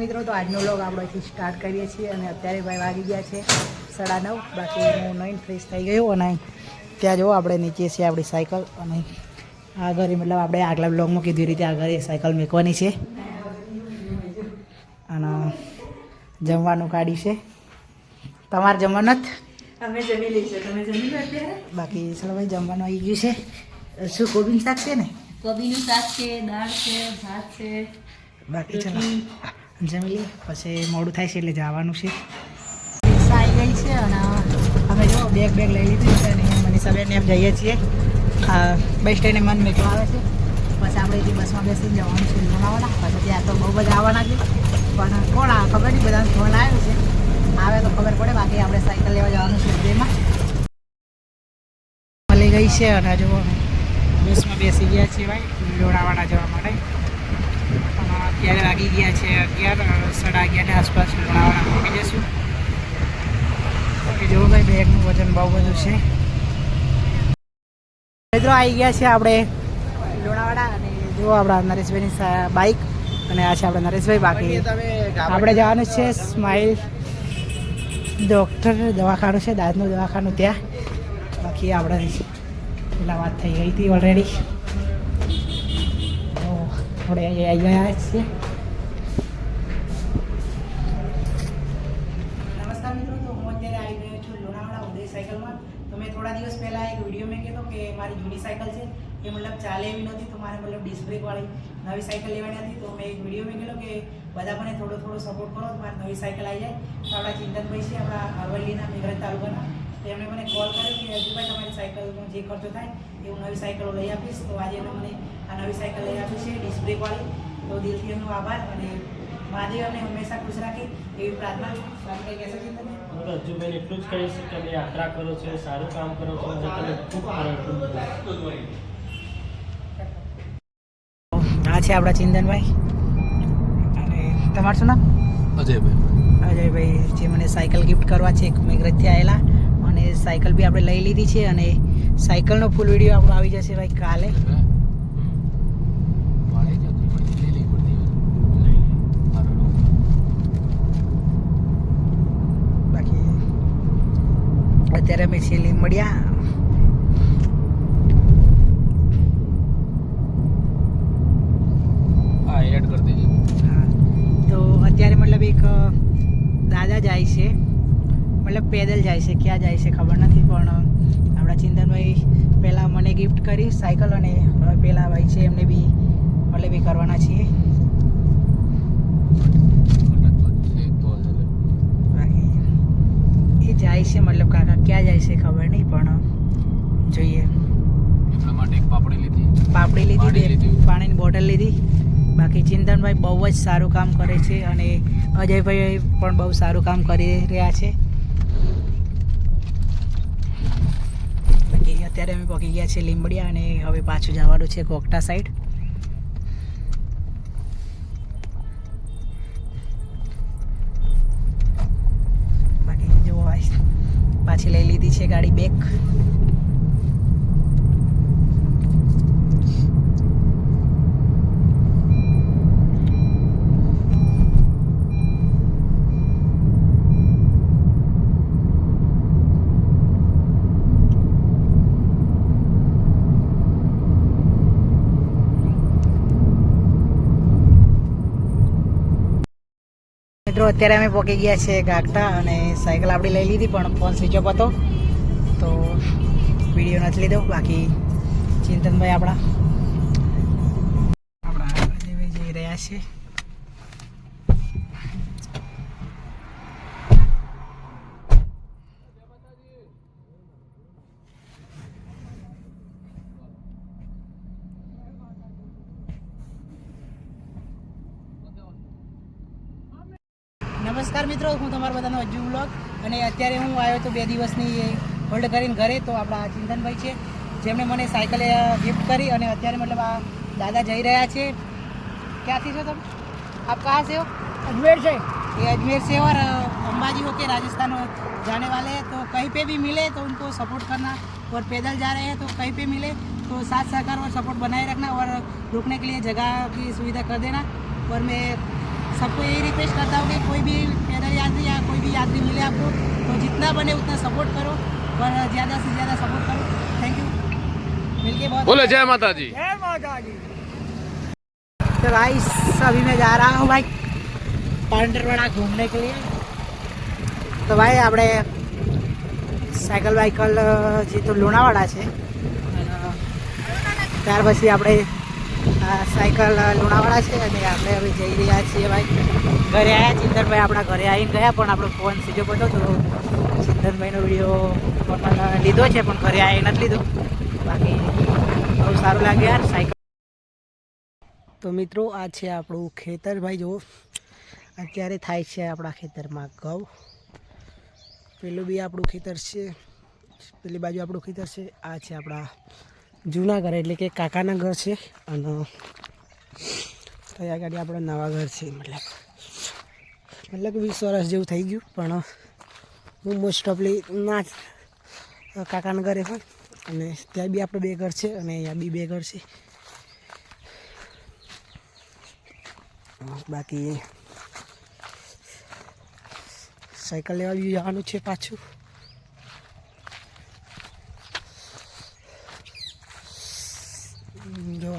મિત્રો તો આજનો લોગ આપણે અહીંથી સ્ટાર્ટ કરીએ છીએ અને અત્યારે ભાઈ વાગી ગયા છે સાડા નવ. બાકી હું નહીં ફ્રેશ થઈ ગયો અને ત્યાં જુઓ આપણે નીચે છે આપણી સાયકલ અને આ ઘરે મતલબ આપણે આગલા બ્લોગમાં કીધી રીતે આ ઘરે સાયકલ મેકવાની છે. અને જમવાનું કાઢ્યું છે. તમારે જમવાનું અમે જમી લઈશું તમે જમી લો બાકી ચલો ભાઈ જમવાનું આવી ગયું છે. શું કોબીનું શાક છે ને? કોબીનું શાક છે દાળ છે ભાત છે બાકી ચલો. જમી લઈએ. પછી મોડું થાય છે એટલે જવાનું છે. રિક્ષા આવી ગઈ છે અને અમે જો બેગ બેગ લઈ લીધું છે અને મનીષાબેન એમ જઈએ છીએ. બસ સ્ટેન્ડે મન મેકવા આવે છે. પછી આપણે જે બસમાં બેસીને જવાનું છે લોણાવાલા પછી ત્યાં તો બહુ બધા આવવાના છે. પણ કોણ આવે ખબર નહીં, બધાને ફોન આવ્યો છે. આવે તો ખબર પડે, બાકી આપણે સાયકલ લેવા જવાનું છે બેમાં મળી ગઈ છે અને જો બસમાં બેસી ગયા છીએ ભાઈ લોણાવાડા જવા માટે. અત્યારે વાગી ગયા છે અગિયાર સાડા અગિયારની આસપાસ લોણાવાડા મૂકી જશું. ઓકે જુઓ ભાઈ બેગનું વજન બહુ બધું છે. મિત્રો આવી ગયા છે આપણે લોણાવાડા અને જુઓ આપણા નરેશભાઈની બાઇક અને આ છે આપણા નરેશભાઈ બાકી આપણે જવાનું છે સ્માઇલ ડૉક્ટર દવાખાનું છે દાંતનું દવાખાનું ત્યાં. બાકી આપણે પેલા વાત થઈ ગઈ હતી ઓલરેડી આપણે આવી ગયા છીએ. નમસ્કાર મિત્રો, તો હું અત્યારે આવી ગયો છું લોણાવાડા ઉદય સાયકલમાં. તો મેં થોડા દિવસ પહેલાં એક વીડિયો કીધો કે મારી જૂની સાયકલ છે, એ મતલબ ચાલે એવી નહોતી, તો મારે મતલબ ડિસ્ક નવી સાયકલ લેવાની હતી. તો મેં એક વીડિયો મેં કે બધા મને થોડો થોડો સપોર્ટ કરો, તો મારી નવી સાયકલ આવી જાય. તો આપણા ચિંતનભાઈ છે, આપણા અરવલ્લીના મેઘરજ તાલુકાના. તો એમણે મને કોલ કર્યો કે હજુભાઈ તમારી સાયકલનો જે ખર્ચો થાય એ હું નવી સાયકલો લઈ આપીશ. તો આજે એમણે મને આ નવી સાયકલ લઈ આપી છે ડિસ્બ્રેકવાળી તો દિલથી એમનો આભાર અને મહાદેવ અમને હંમેશા ખુશ રાખે એવી પ્રાર્થના બાકી કંઈ કહેશો ચિંતનભાઈ હું રજ્જુભાઈને એટલું જ કહીશ કે તમે યાત્રા કરો છો સારું કામ કરો છો અને તમે ખૂબ આ છે આપણા ચિંતનભાઈ. અને તમારું શું નામ? અજયભાઈ. અજયભાઈ જે મને સાયકલ ગિફ્ટ કરવા છે એક મેઘરજથી આવેલા. અને સાયકલ બી આપણે લઈ લીધી છે અને સાયકલનો ફૂલ વીડિયો આપણો આવી જશે ભાઈ કાલે. બાકી અત્યારે અમે છેલ્લી લીંબડિયા હા એડ કરી દેજે હા તો અત્યારે મતલબ એક અ, દાદા જાય છે મતલબ પેદલ જાય છે ક્યાં જાય છે ખબર નથી પણ આપણા ચિંતનભાઈ પહેલાં મને ગિફ્ટ કરી સાયકલ અને હવે પેલા ભાઈ છે એમને બી મતલબ બી કરવાના છીએ. એટલે એ જાય છે મતલબ કાકા ક્યાં જાય છે ખબર નહીં પણ જોઈએ. એમના માટે એક પાપડી લીધી. પાપડી લીધું. પાણીની બોટલ લીધી. બાકી ચિંતનભાઈ બહુ જ સારું કામ કરે છે અને અજયભાઈ પણ બહુ સારું કામ કરી રહ્યા છે બાકી અત્યારે અમે પહોંચી ગયા છે લીંબડિયા અને હવે પાછું જવાનું છે કોકટા સાઈડ બાકી જો પાછી લઈ લીધી છે ગાડી બેક મિત્રો, અત્યારે અમે પહોંચી ગયા છે ગાગટા અને સાયકલ આપણી લઈ લીધી, પણ ફોન સ્વિચ ઓફ હતો. તો વીડિયો નથી લીધો, બાકી ચિંતનભાઈ આપણા. આપણા જઈ રહ્યા છે. નમસ્કાર મિત્રો હું તમારો બધાનો અજુ બ્લોગ અને અત્યારે હું આવ્યો તો બે દિવસની હોલ્ડ કરીને ઘરે તો આપણા ચિંતનભાઈ છે જેમણે મને સાયકલે ગિફ્ટ કરી અને અત્યારે મતલબ આ દાદા જઈ રહ્યા છે. ક્યાંથી છો તમે? આપ કહા છે? અજમેર છે. એ અજમેર છે ઓર अंबाजी होके राजस्थान जाने वाले हैं तो कहीं पे भी मिले तो उनको सपोर्ट करना और पैदल जा रहे हैं तो कहीं पे मिले तो साथ सहकार और सपोर्ट बनाए रखना और रुकने के लिए जगह की सुविधा कर देना और सबको यही रिक्वेस्ट करता हूँ कि कोई भी पैदल यात्री या कोई भी यात्री मिले आपको तो जितना बने उतना सपोर्ट करो और ज़्यादा से ज़्यादा सपोर्ट करो थैंक यू मिलके बहुत बोलो जय माता जी जय माता जी तो भाई अभी मैं जा रहा हूँ भाई पांडरवाड़ा घूमने के लिए તો ભાઈ આપણે સાયકલ વાયકલ જે તો લુણાવાડા છે ત્યાર પછી આપણે સાયકલ લુણાવાડા છે અને આપણે હવે જઈ રહ્યા છીએ ભાઈ. ઘરે આવ્યા ચિંતનભાઈ આપણા ઘરે આવીને ગયા, પણ આપણો ફોન સીધો પડ્યો હતો. ચિંતનભાઈનો વીડિયો લીધો છે, પણ ઘરે આવી નથી લીધો. બાકી બહુ સારું લાગે યાર, સાયકલ. તો મિત્રો, આ છે આપણું ખેતર. ભાઈ, જુઓ. અત્યારે થાય છે આપણા ખેતરમાં ઘઉં. પેલું બી આપણું ખેતર છે. પેલી બાજુ આપણું ખેતર છે. આ છે આપણા જૂના ઘર, એટલે કે કાકાના ઘર છે અને ત્યાં આગળ આપણે નવા ઘર છે, મતલબ મતલબ વીસ વર્ષ જેવું થઈ ગયું, પણ હું મોસ્ટ ઓફલી ના કાકાના ઘરે હોય. અને ત્યાં બી આપણે બે ઘર છે અને અહીંયા બી બે ઘર છે. બાકી સાયકલ લેવા બી જવાનું છે પાછું જો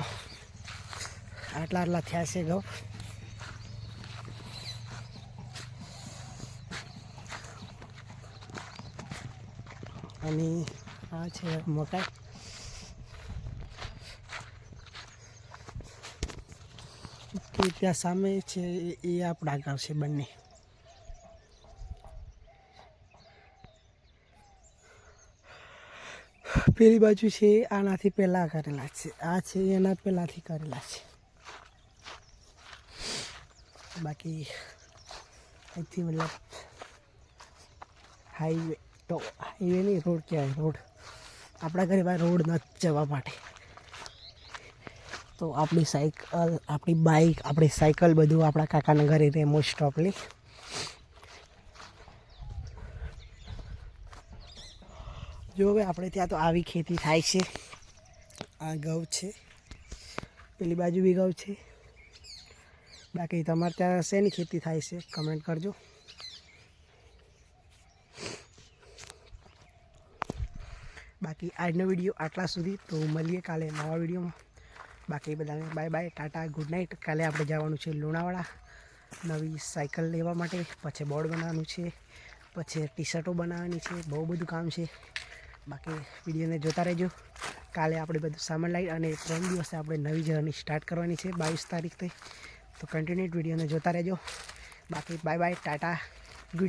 આટલા આટલા થયા છે ઘઉં અને આ છે મકાઈ. ત્યાં સામે છે, એ- આપણા ગામ છે બંને. પેલી બાજુ છે, આનાથી પહેલાં કરેલા છે. આ છે, એના પહેલાંથી કરેલા છે. બાકી અહીંથી મતલબ હાઈવે તો હાઈવે નહીં રોડ કહેવાય રોડ આપણા ઘરે ભાઈ રોડ નથી જવા માટે. તો આપણી સાયકલ, આપણી બાઇક આપણી સાયકલ બધું આપણા કાકાના ઘરે રહે મોસ્ટ ઓફલી જો હવે આપણે ત્યાં તો આવી ખેતી થાય છે. આ ઘઉં છે. પેલી બાજુ બી ઘઉં છે. બાકી તમારે ત્યાં શેની ખેતી થાય છે? કમેન્ટ કરજો. બાકી આજનો વીડિયો આટલા સુધી. તો મળીએ કાલે નવા વિડીયોમાં બાકી બધાને bye bye tata good night કાલે આપણે જવાનું છે લુણાવાડા. નવી સાયકલ લેવા માટે. પછી બોર્ડ બનાવવાનું છે. પછી ટી શર્ટો બનાવવાની છે. બહુ બધું કામ છે. બાકી વિડીયોને જોતા રહેજો. કાલે આપણે બધું સામાન લાવી અને ત્રણ દિવસે આપણે નવી જર્ની સ્ટાર્ટ કરવાની છે બાવીસ તારીખથી. તો કન્ટિન્યુ વિડીયોને જોતા રહેજો. બાકી બાય બાય ટાટા.